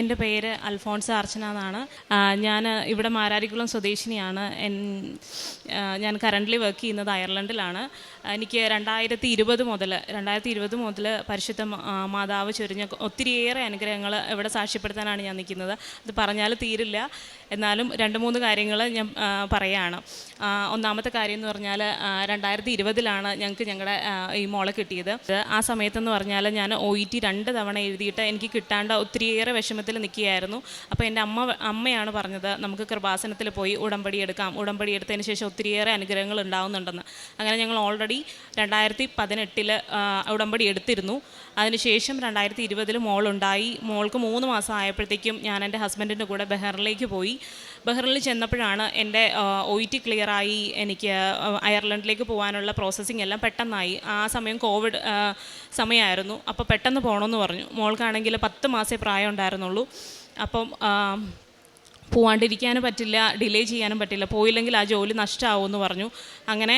എന്റെ പേര് അൽഫോൺസ് അർച്ചന എന്നാണ്. ഞാൻ ഇവിടെ മാരാരിക്കുളം സ്വദേശിനിയാണ്. ഞാൻ കറന്റ്ലി വർക്ക് ചെയ്യുന്നത് അയർലൻഡിലാണ് എനിക്ക് രണ്ടായിരത്തി ഇരുപത് മുതൽ രണ്ടായിരത്തി ഇരുപത് മുതൽ പരിശുദ്ധ മാതാവ് ചൊരിഞ്ഞ ഒത്തിരിയേറെ അനുഗ്രഹങ്ങൾ ഇവിടെ സാക്ഷ്യപ്പെടുത്താനാണ് ഞാൻ നിൽക്കുന്നത്. അത് പറഞ്ഞാൽ തീരില്ല. എന്നാലും രണ്ട് മൂന്ന് കാര്യങ്ങൾ ഞാൻ പറയുകയാണ് ഒന്നാമത്തെ കാര്യം എന്ന് പറഞ്ഞാൽ രണ്ടായിരത്തി ഇരുപതിലാണ് ഞങ്ങൾക്ക് ഞങ്ങളുടെ ഈ മോളെ കിട്ടിയത്. ആ സമയത്തെന്ന് പറഞ്ഞാൽ ഞാൻ ഒ ഇ ടി രണ്ട് തവണ എഴുതിയിട്ട് എനിക്ക് കിട്ടാണ്ട ഒത്തിരിയേറെ വിഷമത്തിൽ നിൽക്കുകയായിരുന്നു. അപ്പോൾ എന്റെ അമ്മ അമ്മയാണ് പറഞ്ഞത് നമുക്ക് കൃപാസനത്തിൽ പോയി ഉടമ്പടി എടുക്കാം. ഉടമ്പടി എടുത്തതിന് ശേഷം ഒത്തിരിയേറെ അനുഗ്രഹങ്ങൾ ഉണ്ടാവുന്നുണ്ടെന്ന്. അങ്ങനെ ഞങ്ങൾ ഓൾറെഡി രണ്ടായിരത്തി പതിനെട്ടിൽ ഉടമ്പടി എടുത്തിരുന്നു. അതിനുശേഷം രണ്ടായിരത്തി ഇരുപതിൽ മോളുണ്ടായി. മോൾക്ക് മൂന്ന് മാസം ആയപ്പോഴത്തേക്കും ഞാൻ എന്റെ ഹസ്ബൻഡിന്റെ കൂടെ ബഹറിലേക്ക് പോയി. ബഹ്റിനിൽ ചെന്നപ്പോഴാണ് എന്റെ ഒ ടി ക്ലിയറായി. എനിക്ക് അയർലൻഡിലേക്ക് പോകാനുള്ള പ്രോസസ്സിംഗ് എല്ലാം പെട്ടെന്നായി. ആ സമയം കോവിഡ് സമയമായിരുന്നു. അപ്പോൾ പെട്ടെന്ന് പോകണമെന്ന് പറഞ്ഞു. മോൾക്കാണെങ്കിൽ പത്ത് മാസേ പ്രായം ഉണ്ടായിരുന്നുള്ളൂ അപ്പം പോവാണ്ടിരിക്കാനും പറ്റില്ല ഡിലേ ചെയ്യാനും പറ്റില്ല. പോയില്ലെങ്കിൽ ആ ജോലി നഷ്ടമാവുമെന്ന് പറഞ്ഞു. അങ്ങനെ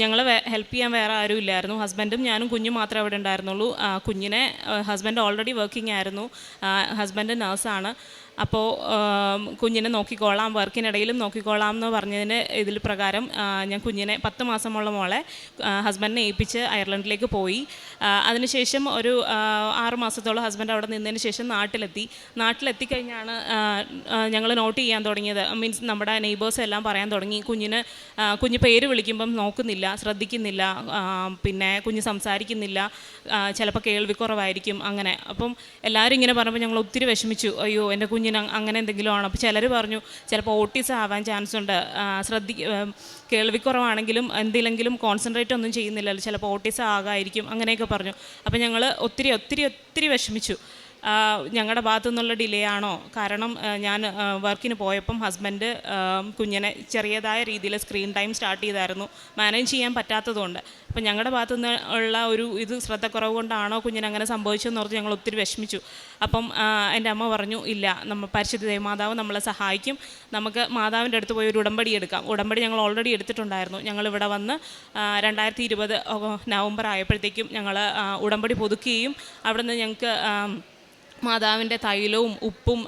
ഞങ്ങൾ ഹെൽപ്പ് ചെയ്യാൻ വേറെ ആരും ഇല്ലായിരുന്നു. ഹസ്ബൻഡും ഞാനും കുഞ്ഞും മാത്രമേ അവിടെ ഉണ്ടായിരുന്നുള്ളൂ. കുഞ്ഞിനെ ഹസ്ബൻഡ് ഓൾറെഡി വർക്കിംഗ് ആയിരുന്നു. ഹസ്ബൻഡ് നഴ്സാണ് അപ്പോൾ കുഞ്ഞിനെ നോക്കിക്കോളാം വർക്കിനിടയിലും നോക്കിക്കോളാം എന്ന് പറഞ്ഞതിന് ഇതിൽ പ്രകാരം ഞാൻ കുഞ്ഞിനെ പത്ത് മാസമുള്ള മോളെ ഹസ്ബൻഡിനെ ഏൽപ്പിച്ച് അയർലൻഡിലേക്ക് പോയി. അതിനുശേഷം ഒരു ആറ് മാസത്തോളം ഹസ്ബൻഡ് അവിടെ നിന്നതിന് ശേഷം നാട്ടിലെത്തി. നാട്ടിലെത്തിക്കഴിഞ്ഞാണ് ഞങ്ങൾ നോട്ട് ചെയ്യാൻ തുടങ്ങിയത്. മീൻസ് നമ്മുടെ നെയ്ബേഴ്സ് എല്ലാം പറയാൻ തുടങ്ങി. കുഞ്ഞിന് കുഞ്ഞ് പേര് വിളിക്കുമ്പം നോക്കുന്നില്ല ശ്രദ്ധിക്കുന്നില്ല പിന്നെ കുഞ്ഞ് സംസാരിക്കുന്നില്ല ചിലപ്പോൾ കേൾവിക്കുറവായിരിക്കും അങ്ങനെ. അപ്പം എല്ലാവരും ഇങ്ങനെ പറയുമ്പോൾ ഞങ്ങൾ ഒത്തിരി വിഷമിച്ചു. അയ്യോ എന്റെ കുഞ്ഞിന് അങ്ങനെ എന്തെങ്കിലും ആണോ അപ്പോൾ ചിലർ പറഞ്ഞു ചിലപ്പോൾ ഓട്ടീസ് ആവാൻ ചാൻസ് ഉണ്ട് ശ്രദ്ധി കേൾവിക്കുറവാണെങ്കിലും എന്തിലെങ്കിലും കോൺസെൻട്രേറ്റ് ഒന്നും ചെയ്യുന്നില്ലല്ലോ. ചിലപ്പോൾ ഓട്ടിസം ആകായിരിക്കും. അങ്ങനെയൊക്കെ പറഞ്ഞു. അപ്പോൾ ഞങ്ങൾ ഒത്തിരി ഒത്തിരി ഒത്തിരി വിഷമിച്ചു. ഞങ്ങളുടെ ഭാഗത്തു നിന്നുള്ള ഡിലേ ആണോ? കാരണം ഞാൻ വർക്കിന് പോയപ്പം ഹസ്ബൻഡ് കുഞ്ഞിനെ ചെറിയതായ രീതിയിൽ സ്ക്രീൻ ടൈം സ്റ്റാർട്ട് ചെയ്തായിരുന്നു. മാനേജ് ചെയ്യാൻ പറ്റാത്തതുകൊണ്ട്. അപ്പം ഞങ്ങളുടെ ഭാഗത്തു നിന്ന് ഉള്ള ഒരു ഇത് ശ്രദ്ധക്കുറവ് കൊണ്ടാണോ കുഞ്ഞിന് അങ്ങനെ സംഭവിച്ചതെന്ന് ഓർത്ത് ഞങ്ങൾ ഒത്തിരി വിഷമിച്ചു. അപ്പം എന്റെ അമ്മ പറഞ്ഞു ഇല്ല നമ്മൾ പരിശുദ്ധ മാതാവ് നമ്മളെ സഹായിക്കും. നമുക്ക് മാതാവിന്റെ അടുത്ത് പോയി ഒരു ഉടമ്പടി എടുക്കാം. ഉടമ്പടി ഞങ്ങൾ ഓൾറെഡി എടുത്തിട്ടുണ്ടായിരുന്നു. ഞങ്ങൾ ഇവിടെ വന്ന് രണ്ടായിരത്തി ഇരുപത് നവംബർ ആയപ്പോഴത്തേക്കും ഞങ്ങൾ ഉടമ്പടി പുതുക്കുകയും അവിടെ നിന്ന് ഞങ്ങൾക്ക് മാതാവിന്റെ തൈലവും ഉപ്പും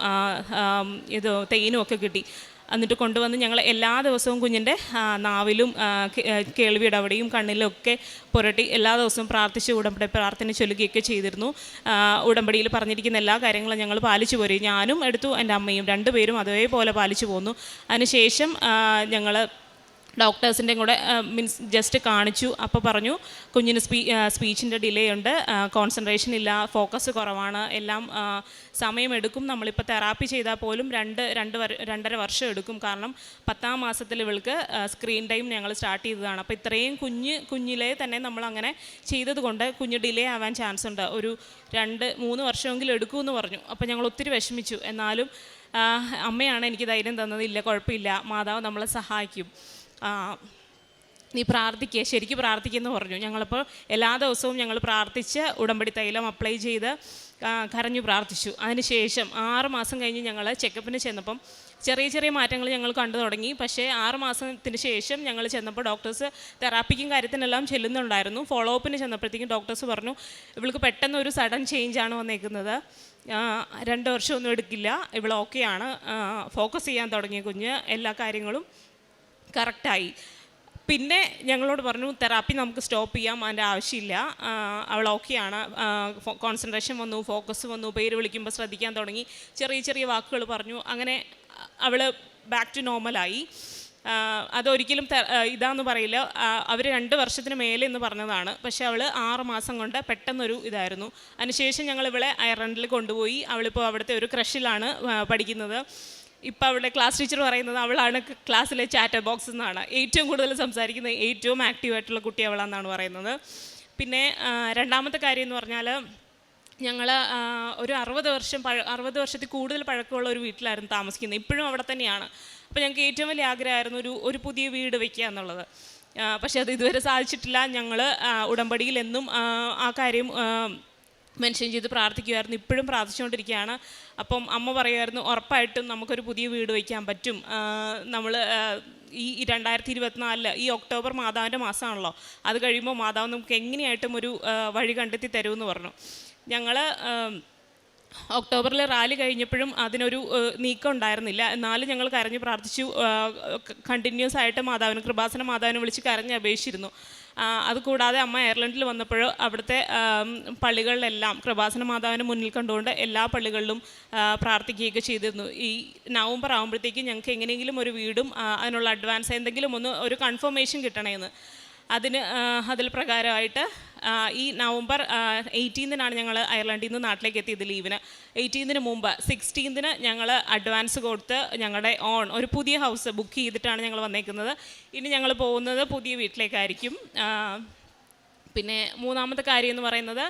ഇത് തേനും ഒക്കെ കിട്ടി. എന്നിട്ട് കൊണ്ടുവന്ന് ഞങ്ങൾ എല്ലാ ദിവസവും കുഞ്ഞിന്റെ നാവിലും കേൾവിയുടെ അവിടെയും കണ്ണിലും ഒക്കെ പുരട്ടി എല്ലാ ദിവസവും പ്രാർത്ഥിച്ച് ഉടമ്പടി പ്രാർത്ഥന ചൊല്ലുകയൊക്കെ ചെയ്തിരുന്നു. ഉടമ്പടിയിൽ പറഞ്ഞിരിക്കുന്ന എല്ലാ കാര്യങ്ങളും ഞങ്ങൾ പാലിച്ചു പോരും. ഞാനും എടുത്തു എന്റെ അമ്മയും രണ്ടുപേരും അതേപോലെ പാലിച്ചു പോന്നു. അതിനുശേഷം ഞങ്ങൾ ഡോക്ടേഴ്സിന്റെയും കൂടെ മീൻസ് ജസ്റ്റ് കാണിച്ചു. അപ്പോൾ പറഞ്ഞു കുഞ്ഞിന് സ്പീ സ്പീച്ചിന്റെ ഡിലേ ഉണ്ട്. കോൺസെൻട്രേഷൻ ഇല്ല ഫോക്കസ് കുറവാണ്. എല്ലാം സമയമെടുക്കും നമ്മളിപ്പോൾ തെറാപ്പി ചെയ്താൽ പോലും രണ്ട് രണ്ട് രണ്ടര വർഷം എടുക്കും. കാരണം പത്താം മാസത്തിൽ ഇവൾക്ക് സ്ക്രീൻ ടൈം ഞങ്ങൾ സ്റ്റാർട്ട് ചെയ്തതാണ്. അപ്പോൾ ഇത്രയും കുഞ്ഞ് കുഞ്ഞിലെ തന്നെ നമ്മളങ്ങനെ ചെയ്തതുകൊണ്ട് ചെയ്തത് കുഞ്ഞ് ഡിലേ ആവാൻ ചാൻസ് ഉണ്ട്. ഒരു രണ്ട് മൂന്ന് വർഷമെങ്കിലും എടുക്കുമെന്ന് പറഞ്ഞു. അപ്പോൾ ഞങ്ങൾ ഒത്തിരി വിഷമിച്ചു. എന്നാലും അമ്മയാണ് എനിക്ക് ധൈര്യം തന്നത്. ഇല്ല കുഴപ്പമില്ല. മാതാവ് നമ്മളെ സഹായിക്കും. നീ പ്രാർത്ഥിക്കുക ശരിക്ക് പ്രാർത്ഥിക്കുമെന്ന് പറഞ്ഞു. ഞങ്ങളിപ്പോൾ എല്ലാ ദിവസവും ഞങ്ങൾ പ്രാർത്ഥിച്ച് ഉടമ്പടി തൈലം അപ്ലൈ ചെയ്ത് കരഞ്ഞു പ്രാർത്ഥിച്ചു. അതിനുശേഷം ആറ് മാസം കഴിഞ്ഞ് ഞങ്ങൾ ചെക്കപ്പിന് ചെന്നപ്പം ചെറിയ ചെറിയ മാറ്റങ്ങൾ ഞങ്ങൾ കണ്ടു തുടങ്ങി. പക്ഷേ ആറ് മാസത്തിന് ശേഷം ഞങ്ങൾ ചെന്നപ്പോൾ ഡോക്ടേഴ്സ് തെറാപ്പിക്കും കാര്യത്തിനെല്ലാം ചെല്ലുന്നുണ്ടായിരുന്നു. ഫോളോ അപ്പിന് ചെന്നപ്പോഴത്തേക്കും ഡോക്ടേഴ്സ് പറഞ്ഞു ഇവൾക്ക് പെട്ടെന്ന് ഒരു സഡൻ ചേഞ്ച് ആണ് വന്നേക്കുന്നത് രണ്ട് വർഷമൊന്നും എടുക്കില്ല. ഇവൾ ഓക്കെയാണ്. ഫോക്കസ് ചെയ്യാൻ തുടങ്ങിയ കുഞ്ഞ്. എല്ലാ കാര്യങ്ങളും കറക്റ്റായി. പിന്നെ ഞങ്ങളോട് പറഞ്ഞു തെറാപ്പി നമുക്ക് സ്റ്റോപ്പ് ചെയ്യാം അതിന്റെ ആവശ്യമില്ല. അവൾ ഓക്കെയാണ്. കോൺസെൻട്രേഷൻ വന്നു ഫോക്കസ് വന്നു പേര് വിളിക്കുമ്പോൾ ശ്രദ്ധിക്കാൻ തുടങ്ങി. ചെറിയ ചെറിയ വാക്കുകൾ പറഞ്ഞു. അങ്ങനെ അവൾ ബാക്ക് ടു നോർമലായി. അതൊരിക്കലും ഇതാന്ന് പറയില്ല. അവർ രണ്ട് വർഷത്തിന് മേലെ എന്ന് പറഞ്ഞതാണ്. പക്ഷെ അവൾ ആറ് മാസം കൊണ്ട് പെട്ടെന്നൊരു ഇതായിരുന്നു. അതിനുശേഷം ഞങ്ങൾ ഇവളെ അയർലൻഡിൽ കൊണ്ടുപോയി. അവളിപ്പോൾ അവിടുത്തെ ഒരു ക്രഷിലാണ് പഠിക്കുന്നത്. ഇപ്പം അവളുടെ ക്ലാസ് ടീച്ചർ പറയുന്നത് അവളാണ് ക്ലാസ്സിലെ ചാറ്റർ ബോക്സ് എന്നാണ് ഏറ്റവും കൂടുതൽ സംസാരിക്കുന്നത് ഏറ്റവും ആക്റ്റീവായിട്ടുള്ള കുട്ടി അവളാണെന്നാണ് പറയുന്നത്. പിന്നെ രണ്ടാമത്തെ കാര്യം എന്ന് പറഞ്ഞാൽ ഞങ്ങൾ ഒരു അറുപത് വർഷം പഴ അറുപത് വർഷത്തിൽ കൂടുതൽ പഴക്കമുള്ള ഒരു വീട്ടിലായിരുന്നു താമസിക്കുന്നത്. ഇപ്പോഴും അവിടെ തന്നെയാണ്. അപ്പോൾ ഞങ്ങൾക്ക് ഏറ്റവും വലിയ ആഗ്രഹമായിരുന്നു ഒരു ഒരു പുതിയ വീട് വയ്ക്കുക എന്നുള്ളത്. പക്ഷേ അത് ഇതുവരെ സാധിച്ചിട്ടില്ല. ഞങ്ങൾ ഉടമ്പടിയിൽ എന്നും ആ, കാര്യം മെൻഷൻ ചെയ്ത് പ്രാർത്ഥിക്കുമായിരുന്നു ഇപ്പോഴും പ്രാർത്ഥിച്ചുകൊണ്ടിരിക്കുകയാണ്. അപ്പം അമ്മ പറയുമായിരുന്നു ഉറപ്പായിട്ടും നമുക്കൊരു പുതിയ വീട് വയ്ക്കാൻ പറ്റും. നമ്മൾ ഈ രണ്ടായിരത്തി ഇരുപത്തിനാലിൽ ഈ ഒക്ടോബർ മാതാവിന്റെ മാസമാണല്ലോ. അത് കഴിയുമ്പോൾ മാതാവ് നമുക്ക് എങ്ങനെയായിട്ടും ഒരു വഴി കണ്ടെത്തി തരുമെന്ന് പറഞ്ഞു. ഞങ്ങൾ ഒക്ടോബറിൽ റാലി കഴിഞ്ഞപ്പോഴും അതിനൊരു നീക്കം ഉണ്ടായിരുന്നില്ല. എന്നാലും ഞങ്ങൾ കരഞ്ഞ് പ്രാർത്ഥിച്ചു. കണ്ടിന്യൂസ് ആയിട്ട് മാതാവിന് കൃപാസന മാതാവിനെ വിളിച്ച് കരഞ്ഞ് അപേക്ഷിച്ചിരുന്നു. അതുകൂടാതെ അമ്മ അയർലൻഡിൽ വന്നപ്പോൾ അവിടുത്തെ പള്ളികളിലെല്ലാം കൃപാസന മാതാവിനെ മുന്നിൽ കണ്ടുകൊണ്ട് എല്ലാ പള്ളികളിലും പ്രാർത്ഥിക്കുകയൊക്കെ ചെയ്തിരുന്നു. ഈ നവംബർ ആകുമ്പോഴത്തേക്കും ഞങ്ങൾക്ക് എങ്ങനെയെങ്കിലും ഒരു വീടും അതിനുള്ള അഡ്വാൻസ് എന്തെങ്കിലും ഒന്ന് ഒരു കൺഫർമേഷൻ കിട്ടണമെന്ന് അതിന് അതിൽ പ്രകാരമായിട്ട് ഈ നവംബർ എയ്റ്റീൻതിനാണ് ഞങ്ങൾ അയർലൻഡിൽ നിന്ന് നാട്ടിലേക്ക് എത്തിയത് ലീവിന്. എയ്റ്റീൻതിന് മുമ്പ് സിക്സ്റ്റീൻതിന് ഞങ്ങൾ അഡ്വാൻസ് കൊടുത്ത് ഞങ്ങളുടെ ഓൺ ഒരു പുതിയ ഹൗസ് ബുക്ക് ചെയ്തിട്ടാണ് ഞങ്ങൾ വന്നേക്കുന്നത്. ഇനി ഞങ്ങൾ പോകുന്നത് പുതിയ വീട്ടിലേക്കായിരിക്കും. പിന്നെ മൂന്നാമത്തെ കാര്യം എന്ന് പറയുന്നത്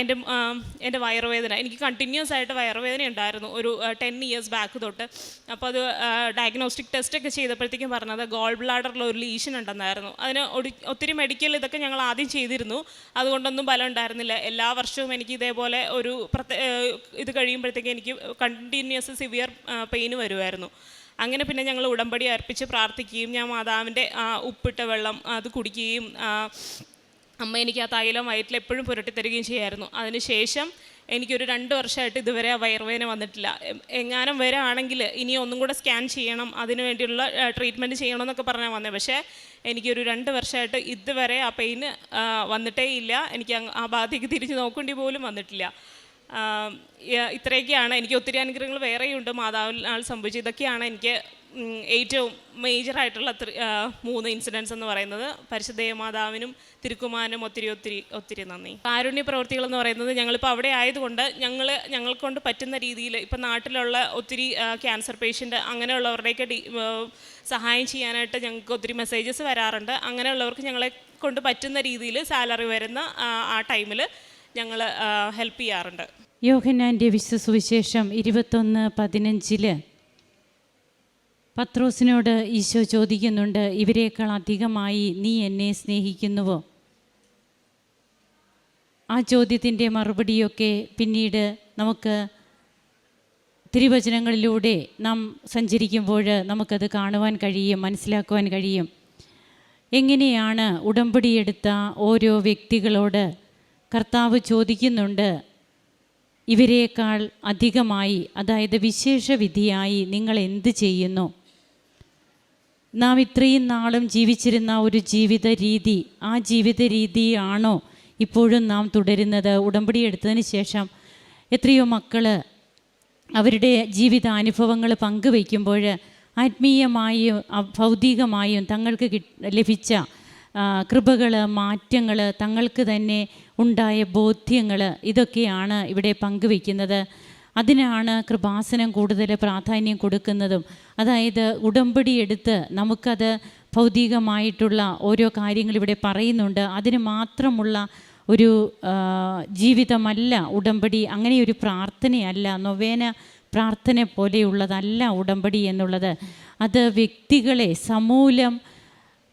എന്റെ എന്റെ വയറുവേദന. എനിക്ക് കണ്ടിന്യൂസ് ആയിട്ട് വയറുവേദന ഉണ്ടായിരുന്നു ഒരു ടെൻ ഇയേഴ്സ് ബാക്ക് തൊട്ട്. അപ്പോൾ അത് ഡയഗ്നോസ്റ്റിക് ടെസ്റ്റ് ഒക്കെ ചെയ്തപ്പോഴത്തേക്കും പറഞ്ഞത് ഗോൾ ബ്ലാഡറിൽ ഒരു ലീഷൻ ഉണ്ടെന്നായിരുന്നു. അതിന് ഒത്തിരി മെഡിക്കൽ ഇതൊക്കെ ഞങ്ങൾ ആദ്യം ചെയ്തിരുന്നു. അതുകൊണ്ടൊന്നും ഫലം ഉണ്ടായിരുന്നില്ല. എല്ലാ വർഷവും എനിക്ക് ഇതേപോലെ ഒരു ഇത് കഴിയുമ്പോഴത്തേക്കും എനിക്ക് കണ്ടിന്യൂസ് സിവിയർ പെയിൻ വരുമായിരുന്നു അങ്ങനെ പിന്നെ ഞങ്ങൾ ഉടമ്പടി അർപ്പിച്ച് പ്രാർത്ഥിക്കുകയും ഞാൻ മാതാവിന്റെ ഉപ്പിട്ട വെള്ളം അത് കുടിക്കുകയും അമ്മ എനിക്ക് ആ തൈലം വയറ്റിൽ എപ്പോഴും പുരട്ടി തരികയും ചെയ്യായിരുന്നു. അതിനുശേഷം എനിക്കൊരു രണ്ട് വർഷമായിട്ട് ഇതുവരെ ആ വയറുവേദന വന്നിട്ടില്ല. എങ്ങാനും വരാണെങ്കിൽ ഇനി ഒന്നും കൂടെ സ്കാൻ ചെയ്യണം അതിന് വേണ്ടിയുള്ള ട്രീറ്റ്മെന്റ് ചെയ്യണം എന്നൊക്കെ പറഞ്ഞാൽ വന്നത് പക്ഷേ എനിക്കൊരു രണ്ട് വർഷമായിട്ട് ഇതുവരെ ആ പെയിന് വന്നിട്ടേ ഇല്ല. എനിക്ക് ആ ഭാഗത്തേക്ക് തിരിഞ്ഞ് നോക്കേണ്ടി പോലും വന്നിട്ടില്ല. ഇത്രയൊക്കെയാണ്. എനിക്ക് ഒത്തിരി അനുഗ്രഹങ്ങൾ വേറെയുണ്ട്. മാതാവിനാൽ സംഭവിച്ചത് ഇതൊക്കെയാണ് എനിക്ക് ഏറ്റവും മേജറായിട്ടുള്ള മൂന്ന് ഇൻസിഡൻസ് എന്ന് പറയുന്നത് പരിശുദ്ധ മാതാവിനും തിരുക്കുമാനും ഒത്തിരി ഒത്തിരി ഒത്തിരി നന്ദി. കാരുണ്യ പ്രവൃത്തികൾ എന്ന് പറയുന്നത് ഞങ്ങളിപ്പോൾ അവിടെ ആയതുകൊണ്ട് ഞങ്ങൾ ഞങ്ങൾക്കൊണ്ട് പറ്റുന്ന രീതിയിൽ ഇപ്പം നാട്ടിലുള്ള ഒത്തിരി ക്യാൻസർ പേഷ്യന്റ് അങ്ങനെയുള്ളവരുടെയൊക്കെ സഹായം ചെയ്യാനായിട്ട് ഞങ്ങൾക്ക് ഒത്തിരി മെസ്സേജസ് വരാറുണ്ട്. അങ്ങനെയുള്ളവർക്ക് ഞങ്ങളെ കൊണ്ട് പറ്റുന്ന രീതിയിൽ സാലറി വരുന്ന ആ ടൈമിൽ ഞങ്ങൾ ഹെൽപ്പ് ചെയ്യാറുണ്ട്. യോഹനാന്റെ വിശ്വസുവിശേഷം ഇരുപത്തൊന്ന് പതിനഞ്ചിൽ പത്രോസിനോട് ഈശോ ചോദിക്കുന്നുണ്ട് ഇവരെക്കാൾ അധികമായി നീ എന്നെ സ്നേഹിക്കുന്നുവോ? ആ ചോദ്യത്തിന്റെ മറുപടിയൊക്കെ പിന്നീട് നമുക്ക് തിരുവചനങ്ങളിലൂടെ നാം സഞ്ചരിക്കുമ്പോൾ നമുക്കത് കാണുവാൻ കഴിയും മനസ്സിലാക്കുവാൻ കഴിയും. എങ്ങനെയാണ് ഉടമ്പടിയെടുത്ത ഓരോ വ്യക്തികളോട് കർത്താവ് ചോദിക്കുന്നുണ്ട് ഇവരെക്കാൾ അധികമായി അതായത് വിശേഷ വിധിയായി നിങ്ങൾ എന്ത് ചെയ്യുന്നു? നാം ഇത്രയും നാളും ജീവിച്ചിരുന്ന ഒരു ജീവിത രീതി ആ ജീവിത രീതിയാണോ ഇപ്പോഴും നാം തുടരുന്നത്? ഉടമ്പടി എടുത്തതിന് ശേഷം എത്രയോ മക്കൾ അവരുടെ ജീവിതാനുഭവങ്ങൾ പങ്കുവയ്ക്കുമ്പോൾ ആത്മീയമായും ഭൗതികമായും തങ്ങൾക്ക് ലഭിച്ച കൃപകൾ മാറ്റങ്ങൾ തങ്ങൾക്ക് തന്നെ ഉണ്ടായ ബോധ്യങ്ങൾ ഇതൊക്കെയാണ് ഇവിടെ പങ്കുവയ്ക്കുന്നത്. അതിനാണ് കൃപാസനം കൂടുതൽ പ്രാധാന്യം കൊടുക്കുന്നതും. അതായത് ഉടമ്പടി എടുത്ത് നമുക്കത് ഭൗതികമായിട്ടുള്ള ഓരോ കാര്യങ്ങൾ ഇവിടെ പറയുന്നുണ്ട്. അതിന് മാത്രമുള്ള ഒരു ജീവിതമല്ല ഉടമ്പടി അങ്ങനെ ഒരു പ്രാർത്ഥനയല്ല നൊവേന പ്രാർത്ഥന പോലെയുള്ളതല്ല ഉടമ്പടി എന്നുള്ളത്. അത് വ്യക്തികളെ സമൂലം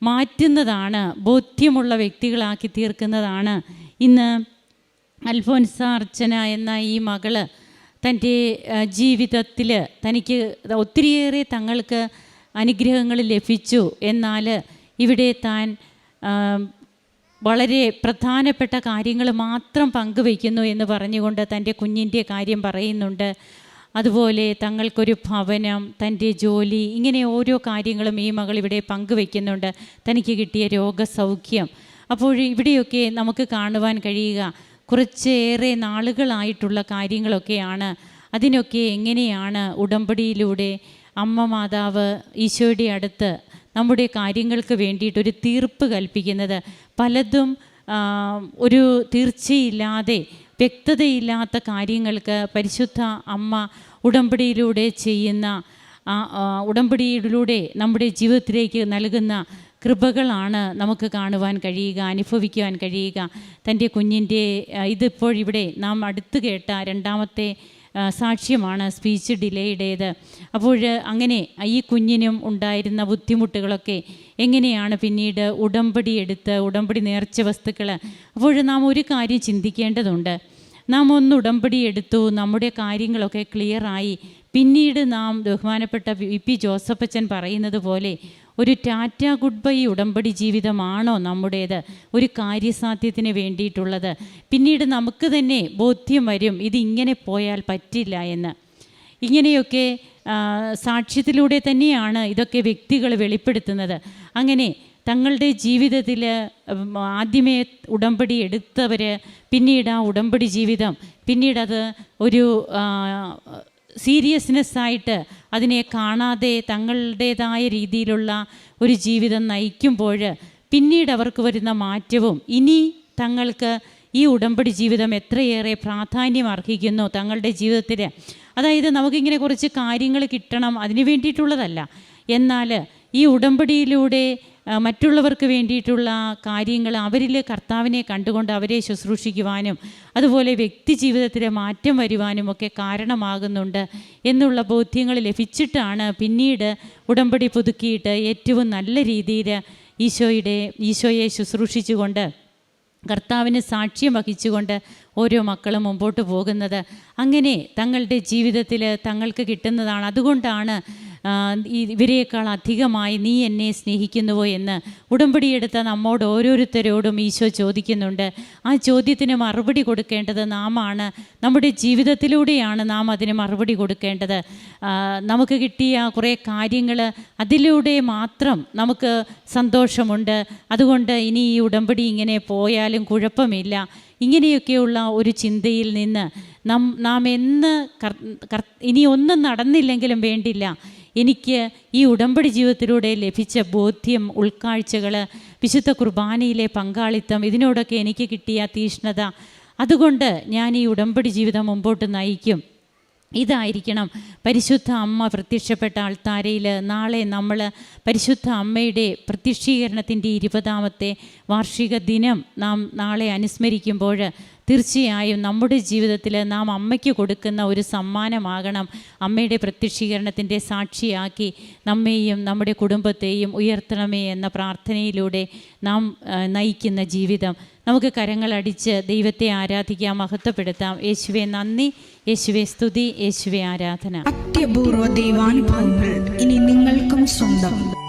മാറ്റുന്നതാണ് ബോധ്യമുള്ള വ്യക്തികളാക്കി തീർക്കുന്നതാണ്. ഇന്ന് അൽഫോൻസ അർച്ചന എന്ന ഈ മകൾ തന്റെ ജീവിതത്തിൽ തനിക്ക് ഒത്തിരിയേറെ തങ്ങൾക്ക് അനുഗ്രഹങ്ങൾ ലഭിച്ചു എന്നാൽ ഇവിടെ താൻ വളരെ പ്രധാനപ്പെട്ട കാര്യങ്ങൾ മാത്രം പങ്കുവയ്ക്കുന്നു എന്ന് പറഞ്ഞുകൊണ്ട് തന്റെ കുഞ്ഞിന്റെ കാര്യം പറയുന്നുണ്ട്. അതുപോലെ തങ്ങൾക്കൊരു ഭവനം തന്റെ ജോലി ഇങ്ങനെ ഓരോ കാര്യങ്ങളും ഈ മകൾ ഇവിടെ പങ്കുവയ്ക്കുന്നുണ്ട്. തനിക്ക് കിട്ടിയ രോഗസൗഖ്യം. അപ്പോൾ ഇവിടെയൊക്കെ നമുക്ക് കാണുവാൻ കഴിയുക. കുറച്ചേറെ നാളുകളായിട്ടുള്ള കാര്യങ്ങളൊക്കെയാണ്. അതിനൊക്കെ എങ്ങനെയാണ് ഉടമ്പടിയിലൂടെ അമ്മ മാതാവ് ഈശോയുടെ അടുത്ത് നമ്മുടെ കാര്യങ്ങൾക്ക് വേണ്ടിയിട്ട് ഒരു തീർപ്പ് കൽപ്പിക്കുന്നത്? പലതും ഒരു തീർച്ചയില്ലാതെ വ്യക്തതയില്ലാത്ത കാര്യങ്ങൾക്ക് പരിശുദ്ധ അമ്മ ഉടമ്പടിയിലൂടെ ചെയ്യുന്ന ഉടമ്പടിയിലൂടെ നമ്മുടെ ജീവിതത്തിലേക്ക് നൽകുന്ന കൃപകളാണ് നമുക്ക് കാണുവാൻ കഴിയുക അനുഭവിക്കുവാൻ കഴിയുക. തന്റെ കുഞ്ഞിന്റെ ഇതിപ്പോഴിവിടെ നാം അടുത്ത് കേട്ട രണ്ടാമത്തെ സാക്ഷ്യമാണ് സ്പീച്ച് ഡിലേയുടേത്. അപ്പോൾ അങ്ങനെ ഈ കുഞ്ഞിനും ഉണ്ടായിരുന്ന ബുദ്ധിമുട്ടുകളൊക്കെ എങ്ങനെയാണ് പിന്നീട് ഉടമ്പടി എടുത്ത് ഉടമ്പടി നേർച്ച വസ്തുക്കൾ അപ്പോൾ നാം ഒരു കാര്യം ചിന്തിക്കേണ്ടതുണ്ട്. നാം ഒന്ന് ഉടമ്പടി എടുത്തു നമ്മുടെ കാര്യങ്ങളൊക്കെ ക്ലിയറായി. പിന്നീട് നാം ബഹുമാനപ്പെട്ട വി പി ജോസഫച്ചൻ പറയുന്നത് പോലെ ഒരു ടാറ്റ ഗുഡ് ബൈ ഉടമ്പടി ജീവിതമാണോ നമ്മുടേത്? ഒരു കാര്യസാധ്യത്തിന് വേണ്ടിയിട്ടുള്ളത്. പിന്നീട് നമുക്ക് തന്നെ ബോധ്യം വരും ഇതിങ്ങനെ പോയാൽ പറ്റില്ല എന്ന്. ഇങ്ങനെയൊക്കെ സാക്ഷ്യത്തിലൂടെ തന്നെയാണ് ഇതൊക്കെ വ്യക്തികൾ വെളിപ്പെടുത്തുന്നത്. അങ്ങനെ തങ്ങളുടെ ജീവിതത്തിൽ ആദ്യമേ ഉടമ്പടി എടുത്തവർ പിന്നീട് ആ ഉടമ്പടി ജീവിതം പിന്നീടത് ഒരു സീരിയസ്നെസ് ആയിട്ട് അതിനെ കാണാതെ തങ്ങളുടേതായ രീതിയിലുള്ള ഒരു ജീവിതം നയിക്കുമ്പോൾ പിന്നീട് അവർക്ക് വരുന്ന മാറ്റവും ഇനി തങ്ങൾക്ക് ഈ ഉടമ്പടി ജീവിതം എത്രയേറെ പ്രാധാന്യം അർഹിക്കുന്നു തങ്ങളുടെ ജീവിതത്തിൽ. അതായത് നമുക്കിങ്ങനെ കുറച്ച് കാര്യങ്ങൾ കിട്ടണം അതിന് വേണ്ടിയിട്ടുള്ളതല്ല. എന്നാൽ ഈ ഉടമ്പടിയിലൂടെ മറ്റുള്ളവർക്ക് വേണ്ടിയിട്ടുള്ള കാര്യങ്ങൾ അവരിൽ കർത്താവിനെ കണ്ടുകൊണ്ട് അവരെ ശുശ്രൂഷിക്കുവാനും അതുപോലെ വ്യക്തി ജീവിതത്തിലെ മാറ്റം വരുവാനും ഒക്കെ കാരണമാകുന്നുണ്ട് എന്നുള്ള ബോധ്യങ്ങൾ ലഭിച്ചിട്ടാണ് പിന്നീട് ഉടമ്പടി പുതുക്കിയിട്ട് ഏറ്റവും നല്ല രീതിയിൽ ഈശോയുടെ ഈശോയെ ശുശ്രൂഷിച്ചുകൊണ്ട് കർത്താവിന് സാക്ഷ്യം വഹിച്ചുകൊണ്ട് ഓരോ മക്കളും മുമ്പോട്ട് പോകുന്നത്. അങ്ങനെ തങ്ങളുടെ ജീവിതത്തിൽ തങ്ങൾക്ക് കിട്ടുന്നതാണ്. അതുകൊണ്ടാണ് ഇവരെക്കാൾ അധികമായി നീ എന്നെ സ്നേഹിക്കുന്നുവോ എന്ന് ഉടമ്പടിയെടുത്ത നമ്മോട് ഓരോരുത്തരോടും ഈശോ ചോദിക്കുന്നുണ്ട്. ആ ചോദ്യത്തിന് മറുപടി കൊടുക്കേണ്ടത് നാമാണ്. നമ്മുടെ ജീവിതത്തിലൂടെയാണ് നാം അതിന് മറുപടി കൊടുക്കേണ്ടത്. നമുക്ക് കിട്ടിയ കുറേ കാര്യങ്ങൾ അതിലൂടെ മാത്രം നമുക്ക് സന്തോഷമുണ്ട്. അതുകൊണ്ട് ഇനി ഈ ഉടമ്പടി ഇങ്ങനെ പോയാലും കുഴപ്പമില്ല. ഇങ്ങനെയൊക്കെയുള്ള ഒരു ചിന്തയിൽ നിന്ന് നാം നാം എന്ന് ഇനി ഒന്നും നടന്നില്ലെങ്കിലും വേണ്ടില്ല. എനിക്ക് ഈ ഉടമ്പടി ജീവിതത്തിലൂടെ ലഭിച്ച ബോധ്യം ഉൾക്കാഴ്ചകൾ വിശുദ്ധ കുർബാനയിലെ പങ്കാളിത്തം ഇതിനോടൊക്കെ എനിക്ക് കിട്ടിയ തീഷ്ണത അതുകൊണ്ട് ഞാൻ ഈ ഉടമ്പടി ജീവിതം മുമ്പോട്ട് നയിക്കും. ഇതായിരിക്കണം പരിശുദ്ധ അമ്മ പ്രത്യക്ഷപ്പെട്ട ആൾത്താരയിൽ നാളെ നമ്മൾ പരിശുദ്ധ അമ്മയുടെ പ്രത്യക്ഷീകരണത്തിന്റെ ഇരുപതാമത്തെ വാർഷിക ദിനം നാം നാളെ അനുസ്മരിക്കുമ്പോൾ തീർച്ചയായും നമ്മുടെ ജീവിതത്തിൽ നാം അമ്മയ്ക്ക് കൊടുക്കുന്ന ഒരു സമ്മാനമാകണം. അമ്മയുടെ പ്രത്യക്ഷീകരണത്തിന്റെ സാക്ഷിയാക്കി നമ്മെയും നമ്മുടെ കുടുംബത്തെയും ഉയർത്തണമേ എന്ന പ്രാർത്ഥനയിലൂടെ നാം നയിക്കുന്ന ജീവിതം. നമുക്ക് കരങ്ങളടിച്ച് ദൈവത്തെ ആരാധിക്കാം മഹത്വപ്പെടുത്താം. യേശുവെ നന്ദി. യേശുവെ സ്തുതി. യേശുവെ ആരാധന. അത്യപൂർവ ദൈവാനുഭവങ്ങൾ ഇനി നിങ്ങൾക്കും സ്വന്തം.